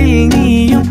மனதில் நீயும்